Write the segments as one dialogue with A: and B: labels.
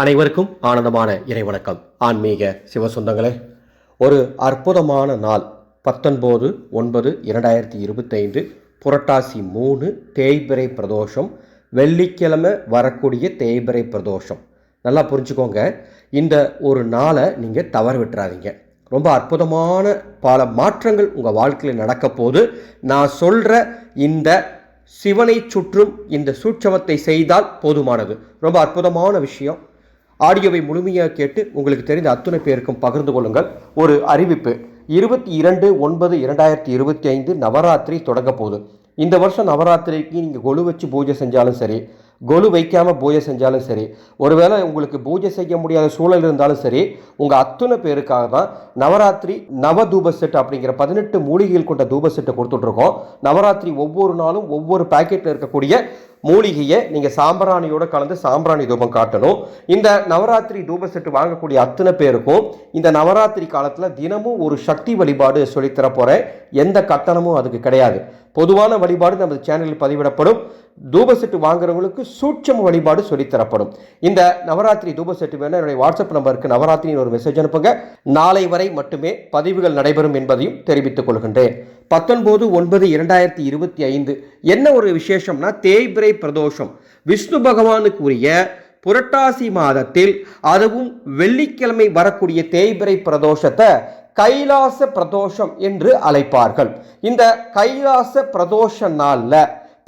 A: அனைவருக்கும் ஆனந்தமான இறைவணக்கம். ஆன்மீக சிவசொந்தங்களே ஒரு அற்புதமான நாள் பத்தொன்பது ஒன்பது இரண்டாயிரத்தி இருபத்தைந்து புரட்டாசி மூணு தேய்பிறை பிரதோஷம் வெள்ளிக்கிழமை வரக்கூடிய தேய்பிறை பிரதோஷம். நல்லா புரிஞ்சுக்கோங்க இந்த ஒரு நாளை நீங்கள் தவற விட்டுறாதீங்க. ரொம்ப அற்புதமான பல மாற்றங்கள் உங்கள் வாழ்க்கையில் நடக்க போது நான் சொல்கிற இந்த சிவனை சுற்றும் இந்த சூட்சமத்தை செய்தால் போதுமானது. ரொம்ப அற்புதமான விஷயம். ஆடியோவை முழுமையாக கேட்டு உங்களுக்கு தெரிந்த அத்துணை பேருக்கும் பகிர்ந்து கொள்ளுங்கள். ஒரு அறிவிப்பு இருபத்தி இரண்டு ஒன்பது இரண்டாயிரத்தி இருபத்தி ஐந்து நவராத்திரி தொடங்க போகுது. இந்த வருஷம் நவராத்திரிக்கு நீங்கள் கொலு வச்சு பூஜை செஞ்சாலும் சரி கொலு வைக்காமல் பூஜை செஞ்சாலும் சரி ஒருவேளை உங்களுக்கு பூஜை செய்ய முடியாத சூழல் இருந்தாலும் சரி உங்கள் அத்துணை பேருக்காக தான் நவராத்திரி நவ தூப செட் அப்படிங்கிற பதினெட்டு மூலிகைகள் கொண்ட தூப செட்டை கொடுத்துட்ருக்கோம். நவராத்திரி ஒவ்வொரு நாளும் ஒவ்வொரு பாக்கெட்டில் இருக்கக்கூடிய மூலிகையை நீங்கள் சாம்பிராணியோட கலந்து சாம்பிராணி தூபம் காட்டணும். இந்த நவராத்திரி தூப செட்டு வாங்கக்கூடிய அத்தனை பேருக்கும் இந்த நவராத்திரி காலத்தில் தினமும் ஒரு சக்தி வழிபாடு சொல்லித்தர போகிறேன் எந்த கட்டணமும் அதுக்கு கிடையாது. பொதுவான வழிபாடு நமது சேனலில் பதிவிடப்படும். தூப செட்டு வாங்குறவங்களுக்கு சூட்சம வழிபாடு சொல்லித்தரப்படும். இந்த நவராத்திரி தூப செட்டு வேணும் என்னுடைய வாட்ஸ்அப் நம்பருக்கு நவராத்திரின்னு ஒரு மெசேஜ் அனுப்புங்க. நாளை வரை மட்டுமே பதிவுகள் நடைபெறும் என்பதையும் தெரிவித்துக் கொள்கின்றேன். பத்தொன்பது ஒன்பது இரண்டாயிரத்தி இருபத்தி ஐந்து. என்ன ஒரு விசேஷம்னா தேய்பிரை பிரதோஷம். விஷ்ணு பகவானுக்கு உரிய புரட்டாசி மாதத்தில் அதுவும் வெள்ளிக்கிழமை வரக்கூடிய தேய்பிரை பிரதோஷத்தை கைலாச பிரதோஷம் என்று அழைப்பார்கள். இந்த கைலாச பிரதோஷ நாளில்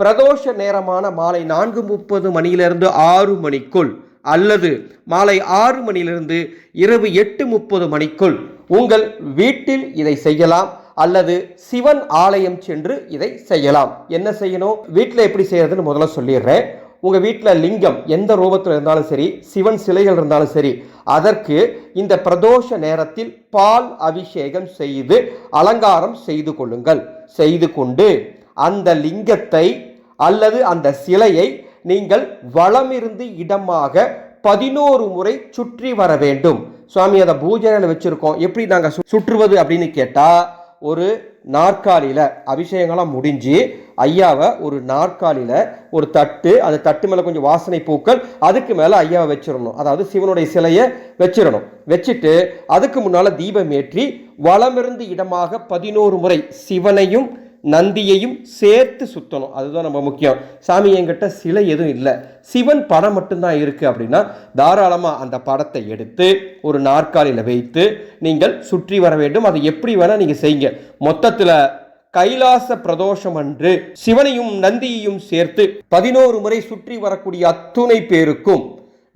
A: பிரதோஷ நேரமான மாலை நான்கு முப்பது மணியிலிருந்து ஆறு மணிக்குள் அல்லது மாலை ஆறு மணியிலிருந்து இரவு எட்டு முப்பது மணிக்குள் உங்கள் வீட்டில் இதை செய்யலாம். அல்லது சிவன் ஆலயம் சென்று இதை செய்யலாம். என்ன செய்யணும்? வீட்டில் எப்படி செய்யறதுன்னு முதல்ல சொல்லிடுறேன். உங்கள் வீட்டில் லிங்கம் எந்த ரூபத்தில் இருந்தாலும் சரி சிவன் சிலைகள் இருந்தாலும் சரி அதற்கு இந்த பிரதோஷ நேரத்தில் பால் அபிஷேகம் செய்து அலங்காரம் செய்து கொள்ளுங்கள். செய்து கொண்டு அந்த லிங்கத்தை அல்லது அந்த சிலையை நீங்கள் வளமிருந்து இடமாக பதினோரு முறை சுற்றி வர வேண்டும். சுவாமி அதை பூஜையில் வச்சுருக்கோம். எப்படி நாங்கள் சுற்றுவது அப்படின்னு கேட்டால் ஒரு நாற்காலியில் அபிஷேகங்கள்லாம் முடிஞ்சு ஐயாவை ஒரு நாற்காலியில் ஒரு தட்டு அந்த தட்டு மேலே கொஞ்சம் வாசனை பூக்கள் அதுக்கு மேலே ஐயாவை வச்சிடணும். அதாவது சிவனுடைய சிலையை வச்சிடணும். வச்சுட்டு அதுக்கு முன்னால் தீபம் ஏற்றி வளமிருந்து இடமாக பதினோரு முறை சிவனையும் நந்தியையும் சேர்த்து சுத்தணும். அதுதான் நம்ம முக்கியம். சாமி என்கிட்ட சிலை எதுவும் இல்லை. சிவன் படம் மட்டும்தான் இருக்குது அப்படின்னா தாராளமாக அந்த படத்தை எடுத்து ஒரு நாற்காலியில் வைத்து நீங்கள் சுற்றி வர வேண்டும். அதை எப்படி வேணால் நீங்கள் செய்யுங்க. மொத்தத்தில் கைலாச பிரதோஷம் அன்று சிவனையும் நந்தியையும் சேர்த்து பதினோரு முறை சுற்றி வரக்கூடிய அத்துணை பேருக்கும்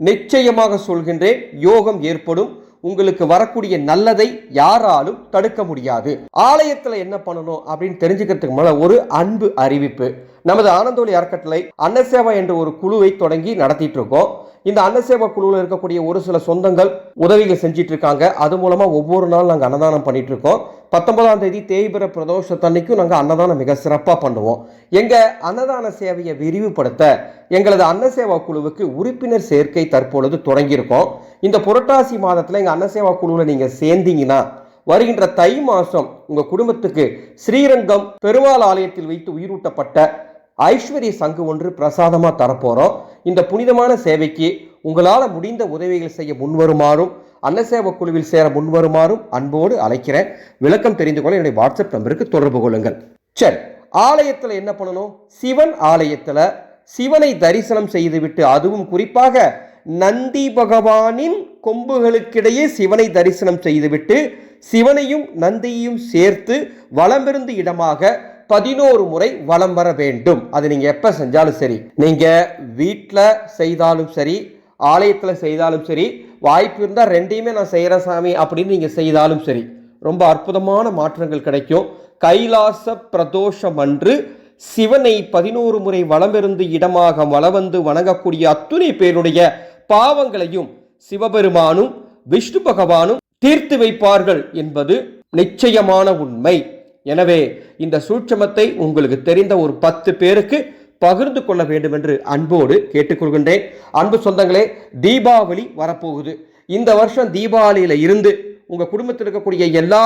A: நிச்சயமாக சொல்கின்றேன் யோகம் ஏற்படும். உங்களுக்கு வரக்கூடிய நல்லதை யாராலும் தடுக்க முடியாது. ஆலயத்துல என்ன பண்ணணும் அப்படின்னு தெரிஞ்சுக்கிறதுக்கு மேல ஒரு அன்பு அறிவிப்பு. நமது ஆனந்தோலி அறக்கட்டளை அன்னசேவா என்ற ஒரு குழுவை தொடங்கி நடத்திட்டு இருக்கோம். இந்த அன்னசேவா குழுவில் இருக்கக்கூடிய ஒரு சில சொந்தங்கள் உதவிகள் செஞ்சிட்டு இருக்காங்க. அது மூலமா ஒவ்வொரு நாள் நாங்கள் அன்னதானம் பண்ணிட்டு இருக்கோம். பத்தொன்பதாம் தேதி தேய்பிர பிரதோஷத்தன்னைக்கும் நாங்கள் அன்னதானம் மிக சிறப்பாக பண்ணுவோம். எங்க அன்னதான சேவையை விரிவுபடுத்த எங்களது அன்னசேவா குழுவுக்கு உறுப்பினர் சேர்க்கை தற்பொழுது தொடங்கியிருக்கோம். இந்த புரட்டாசி மாதத்தில் எங்கள் அன்னசேவா குழுவில் நீங்கள் சேர்ந்தீங்கன்னா வருகின்ற தை மாதம் உங்கள் குடும்பத்துக்கு ஸ்ரீரங்கம் பெருமாள் ஆலயத்தில் வைத்து உயிரூட்டப்பட்ட ஐஸ்வர்ய சங்கு ஒன்று பிரசாதமாக தரப்போகிறோம் இந்த புனிதமான சேவைக்கு உங்களால் முடிந்த உதவிகள் செய்ய முன்வருமாறும் அன்னசேவ குழுவில் சேர முன்வருமாறும் அன்போடு அழைக்கிறேன். விளக்கம் தெரிந்து கொள்ள என்னுடைய வாட்ஸ்அப் நம்பருக்கு தொடர்பு கொள்ளுங்கள். சரி ஆலயத்தில் என்ன பண்ணணும்? சிவன் ஆலயத்தில் சிவனை தரிசனம் செய்துவிட்டு அதுவும் குறிப்பாக நந்தி பகவானின் கொம்புகளுக்கிடையே சிவனை தரிசனம் செய்துவிட்டு சிவனையும் நந்தியையும் சேர்த்து வலமிருந்து இடமாக பதினோரு முறை வலம் வர வேண்டும். அது நீங்கள் எப்போ செஞ்சாலும் சரி. நீங்கள் வீட்டில் செய்தாலும் சரி ஆலயத்தில் செய்தாலும் சரி வாய்ப்பு இருந்தால் ரெண்டையுமே நான் செய்கிறேன் சாமி அப்படின்னு நீங்கள் செய்தாலும் சரி. ரொம்ப அற்புதமான மாற்றங்கள் கிடைக்கும். கைலாச பிரதோஷம் அன்று சிவனை பதினோரு முறை வளமிருந்து இடமாக வளவந்து வணங்கக்கூடிய அத்துணை பேருடைய பாவங்களையும் சிவபெருமானும் விஷ்ணு பகவானும் தீர்த்து வைப்பார்கள் என்பது நிச்சயமான உண்மை. எனவே இந்த சூட்சமத்தை உங்களுக்கு தெரிந்த ஒரு பத்து பேருக்கு பகிர்ந்து கொள்ள வேண்டும் என்று அன்போடு கேட்டுக்கொள்கின்றேன். அன்பு சொந்தங்களே தீபாவளி வரப்போகுது. இந்த வருஷம் தீபாவளியில் இருந்து உங்கள் குடும்பத்தில் இருக்கக்கூடிய எல்லா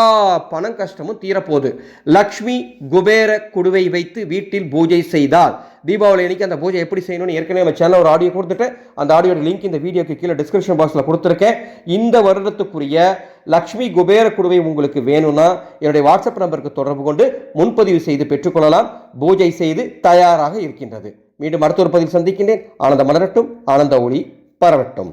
A: பணம் கஷ்டமும் தீரப்போகுது. லக்ஷ்மி குபேர குடுவை வைத்து வீட்டில் பூஜை செய்தால் தீபாவளி அன்னைக்கு அந்த பூஜை எப்படி செய்யணும்னு ஏற்கனவே நம்ம சேனல் ஒரு ஆடியோ கொடுத்துட்டேன் அந்த ஆடியோட லிங்க் இந்த வீடியோக்கு கீழே டிஸ்கிரிப்ஷன் பாக்ஸில் கொடுத்துருக்கேன். இந்த வருடத்துக்குரிய லக்ஷ்மி குபேர குடுவை உங்களுக்கு வேணும்னா என்னுடைய வாட்ஸ்அப் நம்பருக்கு தொடர்பு கொண்டு முன்பதிவு செய்து பெற்றுக்கொள்ளலாம். பூஜை செய்து தயாராக இருக்கின்றது. மீண்டும் அடுத்த ஒரு பதிவில் சந்திக்கின்றேன். ஆனந்த மலரட்டும் ஆனந்த ஒளி பரவட்டும்.